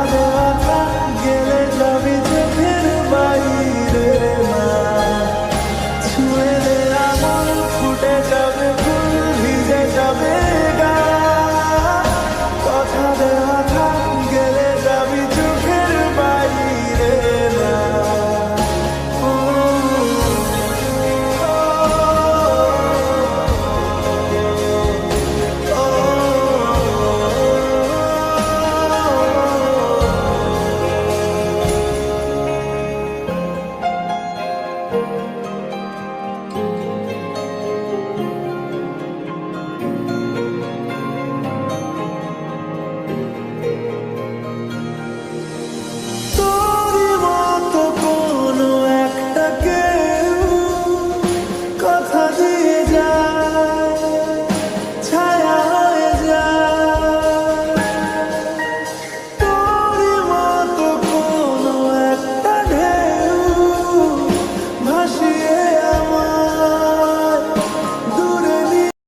Father.